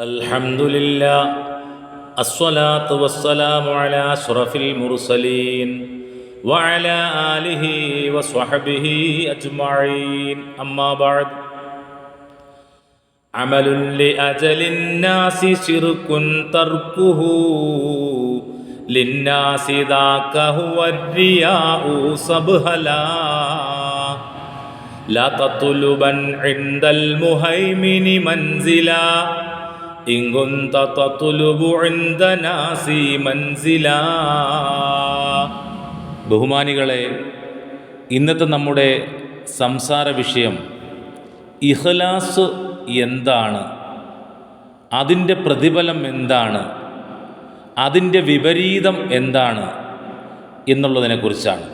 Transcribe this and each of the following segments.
الحمد لله الصلاة والسلام على أشرف المرسلين وعلى آله وصحبه أجمعين أما بعد عمل لأجل الناس شرك تركه للناس ذاك هو الرياء سبهلا لا تطلبا عند المهيمن منزلا ഇങ്കുന്ത മൻസില ബഹുമാനികളെ ഇന്നത്തെ നമ്മുടെ സംസാര വിഷയം ഇഹ്ലാസ് എന്താണ്? അതിന്റെ പ്രതിഫലം എന്താണ്? അതിന്റെ വിപരീതം എന്താണ് എന്നുള്ളതിനെക്കുറിച്ചാണ്.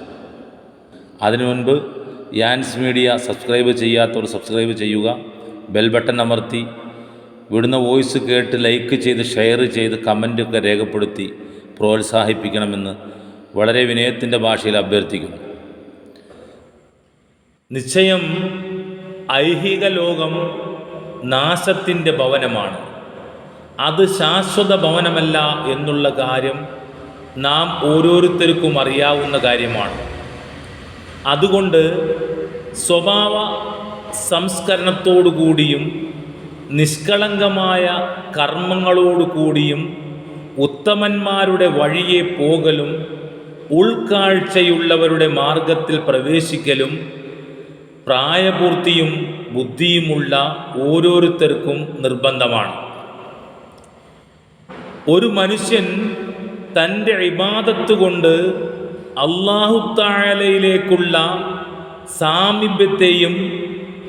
അതിനു മുൻപ് യാൻസ് മീഡിയ സബ്സ്ക്രൈബ് ചെയ്യാത്തവർ സബ്സ്ക്രൈബ് ചെയ്യുക ബെൽ ബട്ടൺ അമർത്തി വിടുന്ന വോയിസ് കേട്ട് ലൈക്ക് ചെയ്ത് ഷെയർ ചെയ്ത് കമന്റൊക്കെ രേഖപ്പെടുത്തി പ്രോത്സാഹിപ്പിക്കണമെന്ന് വളരെ വിനയത്തിന്റെ ഭാഷയിൽ അഭ്യർത്ഥിക്കുന്നു. നിശ്ചയം ഐഹിക ലോകം നാശത്തിന്റെ ഭവനമാണ്. അത് ശാശ്വത ഭവനമല്ല എന്നുള്ള കാര്യം നാം ഓരോരുത്തർക്കും അറിയാവുന്ന കാര്യമാണ്. അതുകൊണ്ട് സ്വഭാവ സംസ്കരണത്തോടുകൂടിയും നിഷ്കളങ്കമായ കർമ്മങ്ങളോടുകൂടിയും ഉത്തമന്മാരുടെ വഴിയെ പോകലും ഉൾക്കാഴ്ചയുള്ളവരുടെ മാർഗത്തിൽ പ്രവേശിക്കലും പ്രായപൂർത്തിയും ബുദ്ധിയുമുള്ള ഓരോരുത്തർക്കും നിർബന്ധമാണ്. ഒരു മനുഷ്യൻ തന്റെ ഇബാദത്ത് കൊണ്ട് അള്ളാഹുത്താഴലയിലേക്കുള്ള സാമീപ്യത്തെയും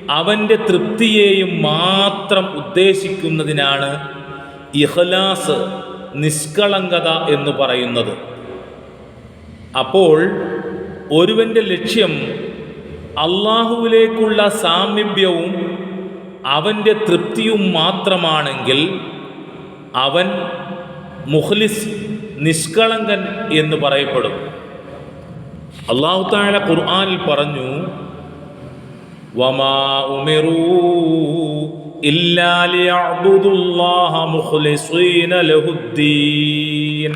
അവന്റെ തൃപ്തിയെയും മാത്രം ഉദ്ദേശിക്കുന്നതിനാണ് ഇഹ്ലാസ് നിഷ്കളങ്കത എന്ന് പറയുന്നത്. അപ്പോൾ ഒരുവന്റെ ലക്ഷ്യം അള്ളാഹുവിലേക്കുള്ള സാമീപ്യവും അവന്റെ തൃപ്തിയും മാത്രമാണെങ്കിൽ അവൻ മുഖ്ലിസ് നിഷ്കളങ്കൻ എന്ന് പറയപ്പെടും. അള്ളാഹു താല ഖുർആനിൽ പറഞ്ഞു വമാ ليعبدوا ഇല്ലാ مخلصين മുഖ്ലിസീന ലഹുദ്ദീൻ.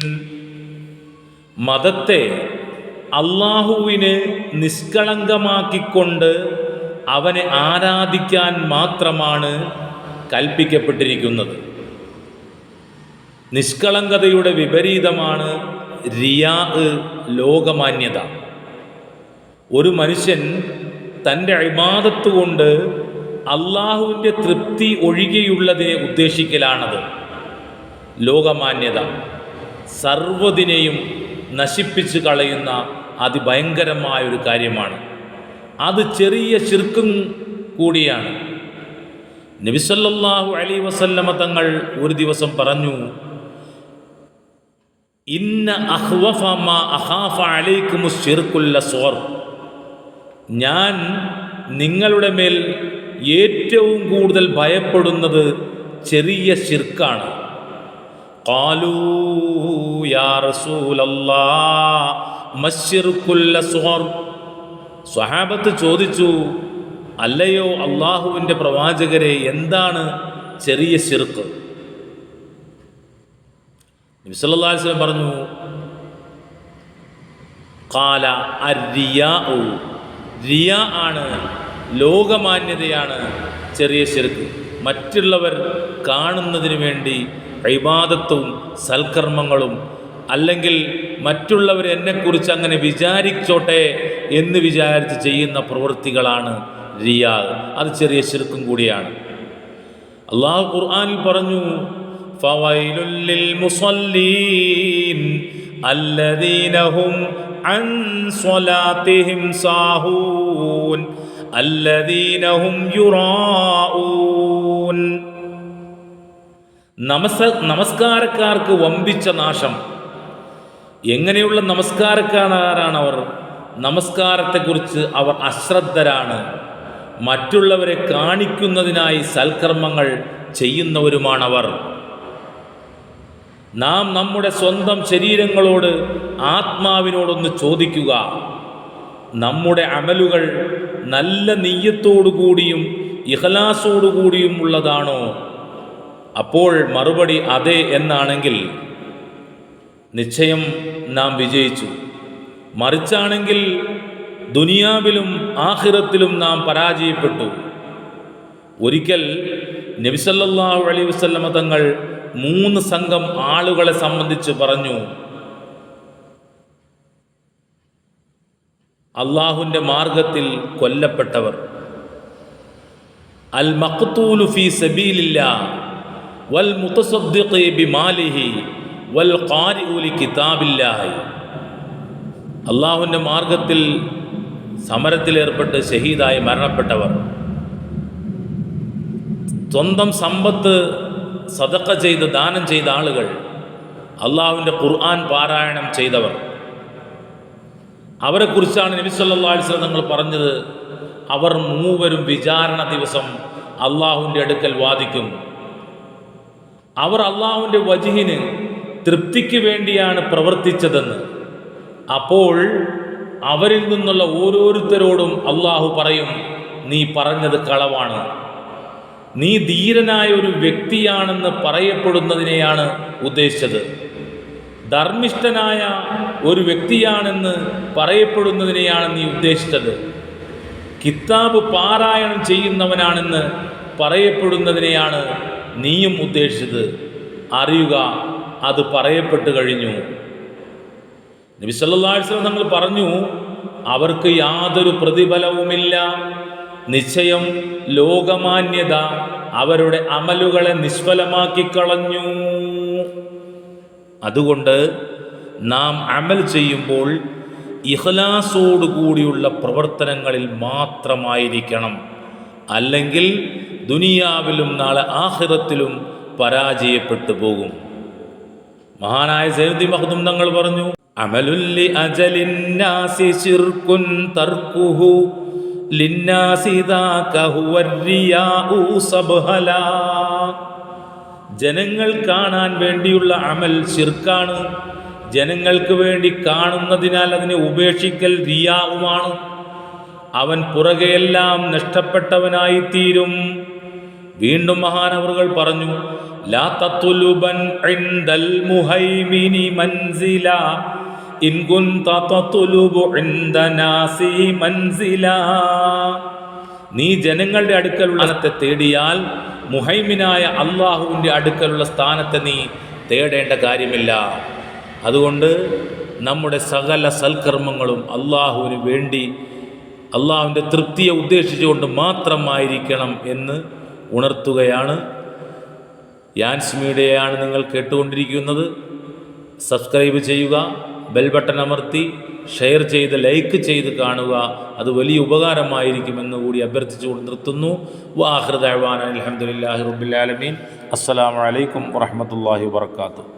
മതത്തെ അള്ളാഹുവിന് നിഷ്കളങ്കമാക്കിക്കൊണ്ട് അവനെ ആരാധിക്കാൻ മാത്രമാണ് കൽപ്പിക്കപ്പെട്ടിരിക്കുന്നത്. നിഷ്കളങ്കതയുടെ വിപരീതമാണ് റിയാ ലോകമാന്യത. ഒരു മനുഷ്യൻ തന്റെ അഴിമാതത്ത് കൊണ്ട് അള്ളാഹുവിന്റെ തൃപ്തി ഒഴികെയുള്ളതിനെ ഉദ്ദേശിക്കലാണത്. ലോകമാന്യത. സർവതിനെയും നശിപ്പിച്ച് കളയുന്ന അതിഭയങ്കരമായ ഒരു കാര്യമാണ്. അത് ചെറിയ ശിർക്കും കൂടിയാണ്. നബിസല്ലാഹു അലി വസല്ലമ തങ്ങൾ ഒരു ദിവസം പറഞ്ഞു ഇന്ന അഹ്വഫ മാ അഹാഫ അലൈക്കുമു ഷിർക്കുല്ല സോർ. ഞാൻ നിങ്ങളുടെ മേൽ ഏറ്റവും കൂടുതൽ ഭയപ്പെടുന്നത് ചെറിയ ശിർക്കാണ്. സ്വഹാബത്ത് ചോദിച്ചു അല്ലയോ അള്ളാഹുവിന്റെ പ്രവാചകരെ എന്താണ് ചെറിയ ശിർക്ക്? നബിസല്ലാസ്ലം പറഞ്ഞു കാല അരിയാ റിയ ആണ് ലോകമാന്യതയാണ് ചെറിയ ശിർക്ക്. മറ്റുള്ളവർ കാണുന്നതിന് വേണ്ടി ഇബാദത്തും സൽക്കർമ്മങ്ങളും അല്ലെങ്കിൽ മറ്റുള്ളവർ എന്നെക്കുറിച്ച് അങ്ങനെ വിചാരിച്ചോട്ടെ എന്ന് വിചാരിച്ച് ചെയ്യുന്ന പ്രവൃത്തികളാണ് റിയാ. അത് ചെറിയ ശിർക്കും കൂടിയാണ്. അള്ളാഹു ഖുർആാനിൽ പറഞ്ഞു ഫവൈലുല്ലിൽ മുസല്ലീൻ അല്ലദീനഹും عن صلاتهم ساهون الذين هم يراءون നമസ്ക നമസ്കാരക്കാർക്ക് വമ്പിച്ച നാശം എങ്ങനെയുള്ള നമസ്കാരക്കാരാണ് അവർ നമസ്കാരത്തെക്കുറിച്ച് അവർ അശ്രദ്ധരാണ് മറ്റുള്ളവരെ കാണിക്കുന്നതിനായി സൽക്കർമ്മങ്ങൾ ചെയ്യുന്നവരുമാണവർ നാം നമ്മുടെ സ്വന്തം ശരീരങ്ങളോട് ആത്മാവിനോടൊന്ന് ചോദിക്കുക. നമ്മുടെ അമലുകൾ നല്ല നെയ്യത്തോടുകൂടിയും ഇഹലാസോടുകൂടിയും ഉള്ളതാണോ അപ്പോൾ മറുപടി അതെ എന്നാണെങ്കിൽ നിശ്ചയം നാം വിജയിച്ചു. മറിച്ചാണെങ്കിൽ ദുനിയാവിലും ആഹിറത്തിലും നാം പരാജയപ്പെട്ടു. ഒരിക്കൽ നബിസല്ലാഹു അലൈഹി വസല്ലമ തങ്ങൾ മൂന്ന് സംഘം ആളുകളെ സംബന്ധിച്ച് പറഞ്ഞു. അള്ളാഹുവിന്റെ മാർഗത്തിൽ കൊല്ലപ്പെട്ടവർ. അൽ മഖ്തൂലു ഫീ സബീലില്ല വൽ മുതസദ്ദിഖി ബിമാലിഹി വൽ ഖാരിഉ ലി കിതാബില്ലാഹി അള്ളാഹുവിന്റെ മാർഗത്തിൽ സമരത്തിലേർപ്പെട്ട് ഷഹീദായി മരണപ്പെട്ടവർ. സ്വന്തം സമ്പത്ത് സതക്ക ചെയ്ത് ദാനം ചെയ്ത ആളുകൾ അള്ളാഹുവിന്റെ ഖുർആൻ പാരായണം ചെയ്തവർ. അവരെക്കുറിച്ചാണ് നബി വസല്ലം തങ്ങൾ പറഞ്ഞത് അവർ മൂവരും വിചാരണ ദിവസം അള്ളാഹുവിന്റെ അടുക്കൽ വാദിക്കും. അവർ അള്ളാഹുവിന്റെ വജിഹിന് തൃപ്തിക്ക് വേണ്ടിയാണ് പ്രവർത്തിച്ചതെന്ന്. അപ്പോൾ അവരിൽ നിന്നുള്ള ഓരോരുത്തരോടും അള്ളാഹു പറയും നീ പറഞ്ഞത് കളവാണ്. നീ ധീരനായ ഒരു വ്യക്തിയാണെന്ന് പറയപ്പെടുന്നതിനെയാണ് ഉദ്ദേശിച്ചത്. ധർമ്മിഷ്ഠനായ ഒരു വ്യക്തിയാണെന്ന് പറയപ്പെടുന്നതിനെയാണ് നീ ഉദ്ദേശിച്ചത്. കിതാബ് പാരായണം ചെയ്യുന്നവനാണെന്ന് പറയപ്പെടുന്നതിനെയാണ് നീയും ഉദ്ദേശിച്ചത്. അറിയുക അത് പറയപ്പെട്ടു കഴിഞ്ഞു. നബി നമ്മൾ പറഞ്ഞു അവർക്ക് യാതൊരു പ്രതിഫലവുമില്ല. നിശ്ചയം ലോകമാന്യത അവരുടെ അമലുകളെ നിഷ്ഫലമാക്കി കളഞ്ഞു അതുകൊണ്ട് നാം അമൽ ചെയ്യുമ്പോൾ ഇഖ്ലാസോടുകൂടിയുള്ള പ്രവർത്തനങ്ങളിൽ മാത്രമായിരിക്കണം. അല്ലെങ്കിൽ ദുനിയാവിലും നാളെ ആഖിറത്തിലും പരാജയപ്പെട്ടു പോകും. മഹാനായ സൈനുദ്ദീൻ മഹദും തങ്ങൾ പറഞ്ഞു അമലുല്ലി ശിർകുൻ തർക്കുഹു ജനങ്ങൾ കാണാൻ വേണ്ടിയുള്ള അമൽ ശിർക്കാണ്. ജനങ്ങൾക്ക് വേണ്ടി കാണുന്നതിനാൽ അതിനെ ഉപേക്ഷിക്കൽ റിയാവുമാണ്. അവൻ പുറകെയെല്ലാം നഷ്ടപ്പെട്ടവനായിത്തീരും. വീണ്ടും മഹാനവറുകൾ പറഞ്ഞു ലാ തത്തുലുബൻ മുഹൈമിനി മൻസില. നീ ജനങ്ങളുടെ അടുക്കലുള്ള സ്ഥാനത്തെ തേടിയാൽ മുഹൈമിനായ അള്ളാഹുവിന്റെ അടുക്കലുള്ള സ്ഥാനത്തെ നീ തേടേണ്ട കാര്യമില്ല. അതുകൊണ്ട് നമ്മുടെ സകല സൽക്കർമ്മങ്ങളും അള്ളാഹുവിന് വേണ്ടി അള്ളാഹുവിന്റെ തൃപ്തിയെ ഉദ്ദേശിച്ചുകൊണ്ട് മാത്രമായിരിക്കണം എന്ന് ഉണർത്തുകയാണ്. യാൻസ് മീഡിയയാണ് നിങ്ങൾ കേട്ടുകൊണ്ടിരിക്കുന്നത്. സബ്സ്ക്രൈബ് ചെയ്യുക. ബെൽ ബട്ടൺ അമർത്തി ഷെയർ ചെയ്ത് ലൈക്ക് ചെയ്ത് കാണുക. അത് വലിയ ഉപകാരമായിരിക്കുമെന്ന് കൂടി അഭ്യർത്ഥിച്ചുകൊണ്ട് നിർത്തുന്നു. വാഹൃദാൻ അലഹമുല്ലാഹി റബുലാലമീൻ അസ്സാം വലൈക്കും വാഹമത്തല്ലാഹി വാത്തു